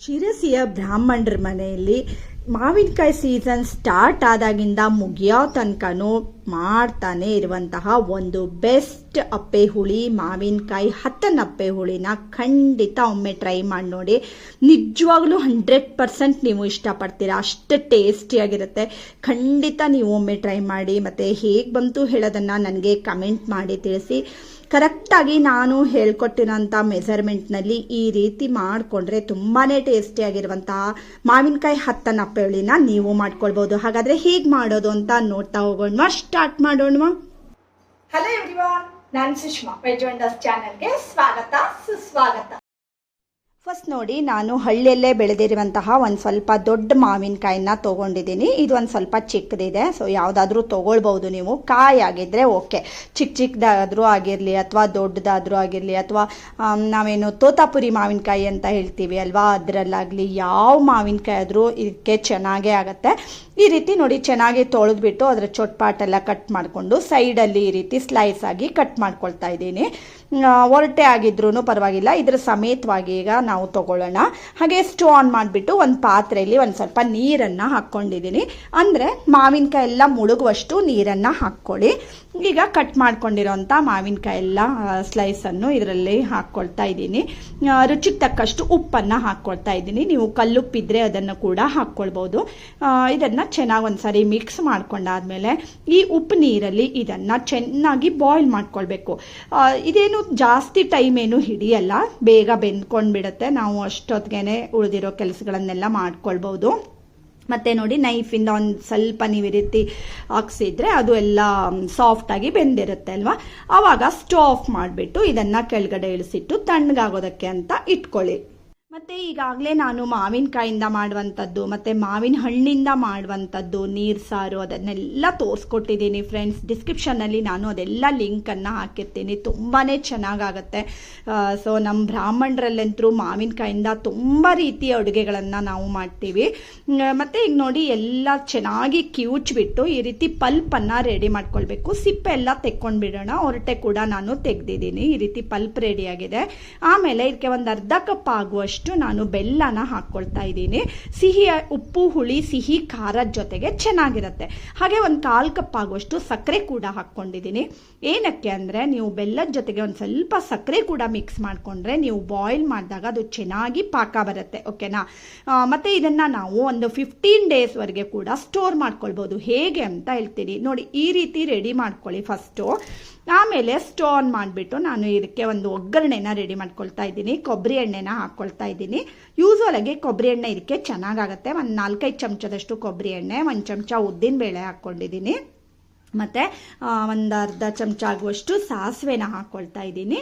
ಶಿರಸಿಯ ಬ್ರಾಹ್ಮಣರ ಮನೆಯಲ್ಲಿ ಮಾವಿನಕಾಯಿ ಸೀಸನ್ ಸ್ಟಾರ್ಟ್ ಆದಾಗಿಂದ ಮುಗಿಯೋ ತನಕನೂ ಮಾಡ್ತಾನೆ ಇರುವಂತಹ ಒಂದು ಬೆಸ್ಟ್ ಅಪ್ಪೆ ಹುಳಿ, ಮಾವಿನಕಾಯಿ ಹತ್ತನ ಅಪ್ಪೆ ಹುಳಿನ ಖಂಡಿತ ಒಮ್ಮೆ ಟ್ರೈ ಮಾಡಿ ನೋಡಿ. ನಿಜವಾಗ್ಲೂ ಹಂಡ್ರೆಡ್ ಪರ್ಸೆಂಟ್ ನೀವು ಇಷ್ಟಪಡ್ತೀರಾ? ಅಷ್ಟು ಟೇಸ್ಟಿಯಾಗಿರುತ್ತೆ ಖಂಡಿತ ನೀವು ಒಮ್ಮೆ ಟ್ರೈ ಮಾಡಿ. ಮತ್ತು ಹೇಗೆ ಬಂತು ಹೇಳೋದನ್ನು ನನಗೆ ಕಮೆಂಟ್ ಮಾಡಿ ತಿಳಿಸಿ. ಕರೆಕ್ಟಾಗಿ ನಾನು ಹೇಳ್ಕೊಟ್ಟಿರೋಂಥ ಮೆಸರ್ಮೆಂಟ್ನಲ್ಲಿ ಈ ರೀತಿ ಮಾಡಿಕೊಂಡ್ರೆ ತುಂಬಾ ಟೇಸ್ಟಿಯಾಗಿರುವಂತಹ ಮಾವಿನಕಾಯಿ ಹತ್ತನ ಪೇಳಿನ ನೀವು ಮಾಡ್ಕೊಳ್ಬೋದು. ಹಾಗಾದರೆ ಹೇಗೆ ಮಾಡೋದು ಅಂತ ನೋಡ್ತಾ ಹೋಗೋಣ ಸ್ಟಾರ್ಟ್ ಮಾಡೋಣ ಹಲೋ ನಾನು ಸುಷ್ಮಾ. ವೆಜ್ ಚಾನೆಲ್ಗೆ ಸ್ವಾಗತ, ಸುಸ್ವಾಗತ. ಫಸ್ಟ್ ನೋಡಿ ನಾನು ಹಳ್ಳಿಯಲ್ಲೇ ಬೆಳೆದಿರುವಂತಹ ಒಂದು ಸ್ವಲ್ಪ ದೊಡ್ಡ ಮಾವಿನಕಾಯಿನ ತೊಗೊಂಡಿದ್ದೀನಿ. ಇದು ಒಂದು ಸ್ವಲ್ಪ ಚಿಕ್ಕದಿದೆ ಸೊ ಯಾವುದಾದ್ರೂ ತೊಗೊಳ್ಬೋದು ನೀವು. ಕಾಯಿ ಆಗಿದ್ದರೆ ಓಕೆ ಚಿಕ್ಕ ಚಿಕ್ಕದಾದ್ರೂ ಆಗಿರಲಿ ಅಥವಾ ದೊಡ್ಡದಾದರೂ ಆಗಿರಲಿ ಅಥವಾ ನಾವೇನು ತೋತಾಪುರಿ ಮಾವಿನಕಾಯಿ ಅಂತ ಹೇಳ್ತೀವಿ ಅಲ್ವಾ? ಅದರಲ್ಲಾಗಲಿ ಯಾವ ಮಾವಿನಕಾಯಿ ಆದರೂ ಇದಕ್ಕೆ ಚೆನ್ನಾಗೇ ಆಗುತ್ತೆ. ಈ ರೀತಿ ನೋಡಿ ಚೆನ್ನಾಗಿ ತೊಳೆದ್ಬಿಟ್ಟು ಅದರ ಚೊಟ್ಪಾಟೆಲ್ಲ ಕಟ್ ಮಾಡಿಕೊಂಡು ಸೈಡಲ್ಲಿ ಈ ರೀತಿ ಸ್ಲೈಸ್ ಆಗಿ ಕಟ್ ಮಾಡ್ಕೊಳ್ತಾ ಇದ್ದೀನಿ. ಒರಟೆ ಆಗಿದ್ರೂ ಪರವಾಗಿಲ್ಲ. ಇದರ ಸಮೇತವಾಗಿ ಈಗ ನಾವು ತಗೊಳ್ಳೋಣ. ಹಾಗೆ ಸ್ಟೋ ಆನ್ ಮಾಡಿಬಿಟ್ಟು ಒಂದು ಪಾತ್ರೆಯಲ್ಲಿ ಒಂದು ಸ್ವಲ್ಪ ನೀರನ್ನು ಹಾಕ್ಕೊಂಡಿದ್ದೀನಿ. ಅಂದರೆ ಮಾವಿನಕಾಯಿ ಎಲ್ಲ ಮುಳುಗುವಷ್ಟು ನೀರನ್ನು ಹಾಕ್ಕೊಳ್ಳಿ. ಈಗ ಕಟ್ ಮಾಡ್ಕೊಂಡಿರೋಂಥ ಮಾವಿನಕಾಯಿ ಎಲ್ಲ ಸ್ಲೈಸನ್ನು ಇದರಲ್ಲಿ ಹಾಕ್ಕೊಳ್ತಾ ಇದ್ದೀನಿ. ರುಚಿಗೆ ತಕ್ಕಷ್ಟು ಉಪ್ಪನ್ನು ಹಾಕ್ಕೊಳ್ತಾ ಇದ್ದೀನಿ. ನೀವು ಕಲ್ಲುಪ್ಪಿದ್ರೆ ಅದನ್ನು ಕೂಡ ಹಾಕ್ಕೊಳ್ಬೋದು. ಇದನ್ನು ಚೆನ್ನಾಗಿ ಒಂದ್ಸರಿ ಮಿಕ್ಸ್ ಮಾಡ್ಕೊಂಡಾದ್ಮೇಲೆ ಈ ಉಪ್ಪು ನೀರಲ್ಲಿ ಇದನ್ನು ಚೆನ್ನಾಗಿ ಬಾಯ್ಲ್ ಮಾಡ್ಕೊಳ್ಬೇಕು. ಇದೇನು ಜಾಸ್ತಿ ಟೈಮ್ ಏನು ಹಿಡಿಯಲ್ಲ. ಬೇಗ ಬೆಂದ್ಕೊಂಡ್ಬಿಡುತ್ತೆ. ನಾವು ಅಷ್ಟೊತ್ತಿಗೆ ಉಳಿದಿರೋ ಕೆಲಸಗಳನ್ನೆಲ್ಲ ಮಾಡ್ಕೊಳ್ಬೋದು. ಮತ್ತೆ ನೋಡಿ ನೈಫಿಂದ ಒಂದು ಸ್ವಲ್ಪ ನೀವು ಈ ರೀತಿ ಹಾಕ್ಸಿದ್ರೆ ಅದು ಎಲ್ಲ ಸಾಫ್ಟಾಗಿ ಬೆಂದಿರುತ್ತೆ ಅಲ್ವಾ? ಆವಾಗ ಸ್ಟವ್ ಆಫ್ ಮಾಡಿಬಿಟ್ಟು ಇದನ್ನು ಕೆಳಗಡೆ ಇಳಿಸಿಟ್ಟು ತಣ್ಣಗಾಗೋದಕ್ಕೆ ಅಂತ ಇಟ್ಕೊಳ್ಳಿ. ಮತ್ತೆ ಈಗಾಗಲೇ ನಾನು ಮಾವಿನಕಾಯಿಂದ ಮಾಡುವಂಥದ್ದು, ಮತ್ತೆ ಮಾವಿನ ಹಣ್ಣಿಂದ ಮಾಡುವಂಥದ್ದು, ನೀರು ಸಾರು ಅದನ್ನೆಲ್ಲ ತೋರಿಸ್ಕೊಟ್ಟಿದ್ದೀನಿ ಫ್ರೆಂಡ್ಸ್ ಡಿಸ್ಕ್ರಿಪ್ಷನ್ನಲ್ಲಿ ನಾನು ಅದೆಲ್ಲ ಲಿಂಕನ್ನು ಹಾಕಿರ್ತೀನಿ. ತುಂಬಾ ಚೆನ್ನಾಗಾಗತ್ತೆ. ಸೊ ನಮ್ಮ ಬ್ರಾಹ್ಮಣರಲ್ಲಂತರೂ ಮಾವಿನಕಾಯಿಂದ ತುಂಬ ರೀತಿಯ ಅಡುಗೆಗಳನ್ನು ನಾವು ಮಾಡ್ತೀವಿ. ಮತ್ತು ಈಗ ನೋಡಿ ಎಲ್ಲ ಚೆನ್ನಾಗಿ ಕಿವುಚ್ಬಿಟ್ಟು ಈ ರೀತಿ ಪಲ್ಪನ್ನು ರೆಡಿ ಮಾಡ್ಕೊಳ್ಬೇಕು. ಸಿಪ್ಪೆ ಎಲ್ಲ ತೆಕ್ಕೊಂಡು ಬಿಡೋಣ ಹೊರಟೆ ಕೂಡ ನಾನು ತೆಗ್ದಿದ್ದೀನಿ. ಈ ರೀತಿ ಪಲ್ಪ್ ರೆಡಿಯಾಗಿದೆ ಆಮೇಲೆ ಇದಕ್ಕೆ ಒಂದು ಅರ್ಧ ಕಪ್ ಆಗುವಷ್ಟು ನಾನು ಬೆಲ್ಲನ ಹಾಕ್ಕೊಳ್ತಾ ಇದ್ದೀನಿ. ಸಿಹಿ ಉಪ್ಪು, ಹುಳಿ, ಸಿಹಿ, ಖಾರದ ಜೊತೆಗೆ ಚೆನ್ನಾಗಿರುತ್ತೆ. ಹಾಗೆ ಒಂದು ಕಾಲು ಕಪ್ ಆಗುವಷ್ಟು ಸಕ್ಕರೆ ಕೂಡ ಹಾಕ್ಕೊಂಡಿದ್ದೀನಿ. ಏನಕ್ಕೆ ಅಂದರೆ ನೀವು ಬೆಲ್ಲದ ಜೊತೆಗೆ ಒಂದು ಸ್ವಲ್ಪ ಸಕ್ಕರೆ ಕೂಡ ಮಿಕ್ಸ್ ಮಾಡಿಕೊಂಡ್ರೆ ನೀವು ಬಾಯ್ಲ್ ಮಾಡಿದಾಗ ಅದು ಚೆನ್ನಾಗಿ ಪಾಕ ಬರುತ್ತೆ ಓಕೆನಾ ಮತ್ತು ಇದನ್ನು ನಾವು ಒಂದು ಫಿಫ್ಟೀನ್ ಡೇಸ್ವರೆಗೆ ಕೂಡ ಸ್ಟೋರ್ ಮಾಡ್ಕೊಳ್ಬೋದು. ಹೇಗೆ ಅಂತ ಹೇಳ್ತೀನಿ. ನೋಡಿ, ಈ ರೀತಿ ರೆಡಿ ಮಾಡ್ಕೊಳ್ಳಿ ಫಸ್ಟು ಆಮೇಲೆ ಸ್ಟೋನ್ ಮಾಡಿಬಿಟ್ಟು ನಾನು ಇದಕ್ಕೆ ಒಂದು ಒಗ್ಗರಣೆನ ರೆಡಿ ಮಾಡ್ಕೊಳ್ತಾ ಇದ್ದೀನಿ. ಕೊಬ್ಬರಿ ಎಣ್ಣೆನ ಹಾಕ್ಕೊಳ್ತಾ ಯೂಸ್ವಲ್ ಆಗಿ ಕೊಬ್ಬರಿ ಎಣ್ಣೆ ಇದಕ್ಕೆ ಚೆನ್ನಾಗಾಗತ್ತೆ. ಒಂದು ನಾಲ್ಕೈದು ಚಮಚದಷ್ಟು ಕೊಬ್ಬರಿ ಎಣ್ಣೆ, ಒಂದು ಚಮಚ ಉದ್ದಿನ ಬೇಳೆ ಹಾಕ್ಕೊಂಡಿದ್ದೀನಿ. ಮತ್ತು ಒಂದು ಅರ್ಧ ಚಮಚ ಆಗುವಷ್ಟು ಸಾಸಿವೆನ ಹಾಕ್ಕೊಳ್ತಾ ಇದ್ದೀನಿ.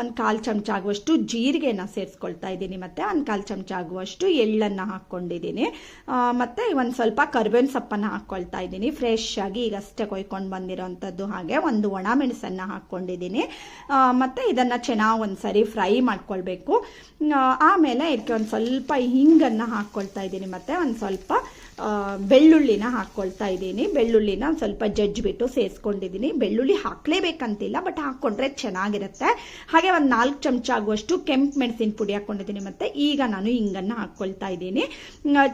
ಒಂದು ಕಾಲು ಚಮಚ ಆಗುವಷ್ಟು ಜೀರಿಗೆನ ಸೇರಿಸ್ಕೊಳ್ತಾ ಇದ್ದೀನಿ ಮತ್ತು, ಒಂದು ಕಾಲು ಚಮಚ ಆಗುವಷ್ಟು ಎಳ್ಳನ್ನು ಹಾಕ್ಕೊಂಡಿದ್ದೀನಿ ಮತ್ತು ಒಂದು ಸ್ವಲ್ಪ ಕರ್ಬೇವಿನ ಸೊಪ್ಪನ್ನು ಹಾಕ್ಕೊಳ್ತಾ ಇದ್ದೀನಿ. ಫ್ರೆಶ್ ಆಗಿ ಈಗಷ್ಟೇ ಕೊಯ್ಕೊಂಡು ಬಂದಿರೋವಂಥದ್ದು ಹಾಗೆ ಒಂದು ಒಣ ಮೆಣಸನ್ನು ಹಾಕ್ಕೊಂಡಿದ್ದೀನಿ ಮತ್ತು ಇದನ್ನು ಚೆನ್ನಾಗಿ ಒಂದು ಸರಿ ಫ್ರೈ ಮಾಡ್ಕೊಳ್ಬೇಕು. ಆಮೇಲೆ ಇದಕ್ಕೆ ಒಂದು ಸ್ವಲ್ಪ ಹಿಂಗನ್ನು ಹಾಕ್ಕೊಳ್ತಾ ಇದ್ದೀನಿ ಮತ್ತು, ಒಂದು ಸ್ವಲ್ಪ ಬೆಳ್ಳುಳ್ಳಿನ ಹಾಕ್ಕೊಳ್ತಾ ಇದ್ದೀನಿ. ಬೆಳ್ಳುಳ್ಳಿನ ಸ್ವಲ್ಪ ಸ್ವಲ್ಪ ಜಜ್ಜಿಬಿಟ್ಟು ಸೇರಿಸ್ಕೊಂಡಿದ್ದೀನಿ. ಬೆಳ್ಳುಳ್ಳಿ ಹಾಕ್ಲೇಬೇಕಂತಿಲ್ಲ ಬಟ್ ಹಾಕ್ಕೊಂಡ್ರೆ ಚೆನ್ನಾಗಿರುತ್ತೆ. ಹಾಗೆ ಒಂದು ನಾಲ್ಕು ಚಮಚ ಆಗುವಷ್ಟು ಕೆಂಪು ಮೆಣಸಿನ ಪುಡಿ ಹಾಕ್ಕೊಂಡಿದ್ದೀನಿ ಮತ್ತೆ ಈಗ ನಾನು ಹಿಂಗನ್ನು ಹಾಕ್ಕೊಳ್ತಾ ಇದ್ದೀನಿ.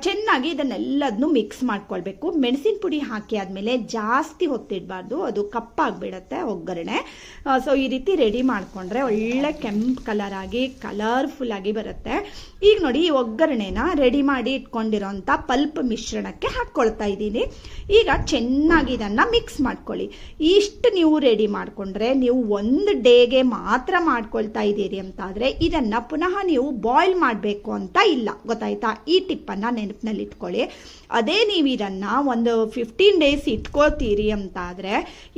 ಚೆನ್ನಾಗಿ ಇದನ್ನೆಲ್ಲದನ್ನು ಮಿಕ್ಸ್ ಮಾಡ್ಕೊಳ್ಬೇಕು. ಮೆಣಸಿನ ಪುಡಿ ಹಾಕಿ ಆದಮೇಲೆ ಜಾಸ್ತಿ ಹೊತ್ತಿಡಬಾರ್ದು. ಅದು ಕಪ್ಪಾಗ್ಬಿಡತ್ತೆ ಒಗ್ಗರಣೆ. ಸೊ ಈ ರೀತಿ ರೆಡಿ ಮಾಡಿಕೊಂಡ್ರೆ ಒಳ್ಳೆ ಕೆಂಪು ಕಲರ್ ಆಗಿ ಕಲರ್ಫುಲ್ ಆಗಿ ಬರುತ್ತೆ. ಈಗ ನೋಡಿ ಈ ಒಗ್ಗರಣೆನ ರೆಡಿ ಮಾಡಿ ಇಟ್ಕೊಂಡಿರೋಂಥ ಪಲ್ಪ್ ಮಿಶ್ರಣಕ್ಕೆ ಹಾಕ್ಕೊಳ್ತಾ ಇದ್ದೀನಿ. ಈಗ ಚೆನ್ನಾಗಿ ಇದನ್ನು ಮಿಕ್ಸ್ ಮಾಡ್ಕೊಳ್ಳಿ. ಇಷ್ಟು ನೀವು ರೆಡಿ ಮಾಡಿಕೊಂಡ್ರೆ ನೀವು ಒಂದು ಡೇಗೆ ಮಾತ್ರ ಮಾಡ್ಕೊಳ್ತಾ ಇದ್ದೀರಿ ಅಂತಾದರೆ ಇದನ್ನು ಪುನಃ ನೀವು ಬಾಯ್ಲ್ ಮಾಡಬೇಕು ಅಂತ ಇಲ್ಲ. ಗೊತ್ತಾಯ್ತಾ? ಈ ಟಿಪ್ಪನ್ನು ನೆನಪಿನಲ್ಲಿ ಇಟ್ಕೊಳ್ಳಿ. ಅದೇ ನೀವು ಇದನ್ನು ಒಂದು ಫಿಫ್ಟೀನ್ ಡೇಸ್ ಇಟ್ಕೊಳ್ತೀರಿ ಅಂತಾದರೆ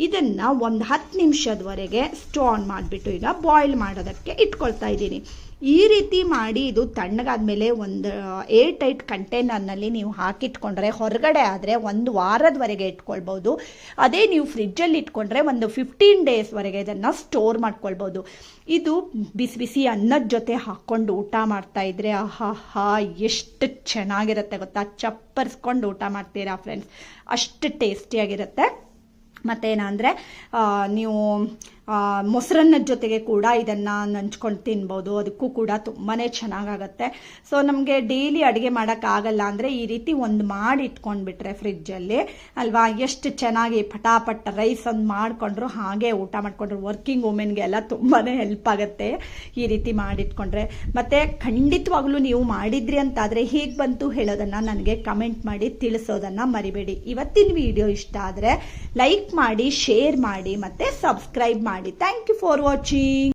ಇದನ್ನು ಒಂದು ಹತ್ತು ನಿಮಿಷದವರೆಗೆ ಸ್ಟೋನ್ ಮಾಡಿಬಿಟ್ಟು ಈಗ ಬಾಯ್ಲ್ ಮಾಡೋದಕ್ಕೆ ಇಟ್ಕೊಳ್ತಾ ಇದ್ದೀನಿ. ಈ ರೀತಿ ಮಾಡಿ ಇದು ತಣ್ಣಗಾದ್ಮೇಲೆ ಒಂದು ಏರ್ ಟೈಟ್ ಕಂಟೈನರ್ನಲ್ಲಿ ನೀವು ಹಾಕಿಟ್ಕೊಂಡ್ರೆ, ಹೊರಗಡೆ ಆದರೆ ಒಂದು ವಾರದವರೆಗೆ ಇಟ್ಕೊಳ್ಬೋದು. ಅದೇ ನೀವು ಫ್ರಿಜ್ಜಲ್ಲಿ ಇಟ್ಕೊಂಡ್ರೆ ಒಂದು ಫಿಫ್ಟೀನ್ ಡೇಸ್ವರೆಗೆ ಇದನ್ನು ಸ್ಟೋರ್ ಮಾಡ್ಕೊಳ್ಬೋದು. ಇದು ಬಿಸಿ ಬಿಸಿ ಅನ್ನದ ಜೊತೆ ಹಾಕ್ಕೊಂಡು ಊಟ ಮಾಡ್ತಾ ಇದ್ರೆ ಆಹಾ ಎಷ್ಟು ಚೆನ್ನಾಗಿರುತ್ತೆ ಗೊತ್ತಾ? ಚಪ್ಪರ್ಸ್ಕೊಂಡು ಊಟ ಮಾಡ್ತೀರಾ ಫ್ರೆಂಡ್ಸ್ ಅಷ್ಟು ಟೇಸ್ಟಿಯಾಗಿರುತ್ತೆ ಮತ್ತೇನಂದರೆ ನೀವು ಆ, ಮೊಸರನ್ನದ ಜೊತೆಗೆ ಕೂಡ ಇದನ್ನು ನಂಚ್ಕೊಂಡು ತಿನ್ಬೋದು. ಅದಕ್ಕೂ ಕೂಡ ತುಂಬಾ ಚೆನ್ನಾಗಾಗತ್ತೆ. ಸೊ ನಮಗೆ ಡೈಲಿ ಅಡುಗೆ ಮಾಡೋಕ್ಕಾಗಲ್ಲ ಅಂದರೆ ಈ ರೀತಿ ಒಂದು ಮಾಡಿ ಇಟ್ಕೊಂಡ್ಬಿಟ್ರೆ ಫ್ರಿಜ್ಜಲ್ಲಿ ಅಲ್ವಾ ಎಷ್ಟು ಚೆನ್ನಾಗಿ ಪಟಾಪಟ್ ರೈಸ್ ಒಂದು ಮಾಡಿಕೊಂಡ್ರು ಹಾಗೆ ಊಟ ಮಾಡಿಕೊಂಡ್ರು. ವರ್ಕಿಂಗ್ ವುಮೆನ್ಗೆಲ್ಲ ತುಂಬಾ ಹೆಲ್ಪ್ ಆಗುತ್ತೆ ಈ ರೀತಿ ಮಾಡಿಟ್ಕೊಂಡ್ರೆ ಮತ್ತು ಖಂಡಿತವಾಗ್ಲೂ ನೀವು ಮಾಡಿದ್ರಿ ಅಂತಾದರೆ ಹೇಗೆ ಬಂತು ಹೇಳೋದನ್ನು ನನಗೆ ಕಮೆಂಟ್ ಮಾಡಿ ತಿಳಿಸೋದನ್ನು ಮರಿಬೇಡಿ. ಇವತ್ತಿನ ವಿಡಿಯೋ ಇಷ್ಟ ಆದರೆ ಲೈಕ್ ಮಾಡಿ ಶೇರ್ ಮಾಡಿ ಮತ್ತು ಸಬ್ಸ್ಕ್ರೈಬ್ ಮಾಡಿ. Thank you for watching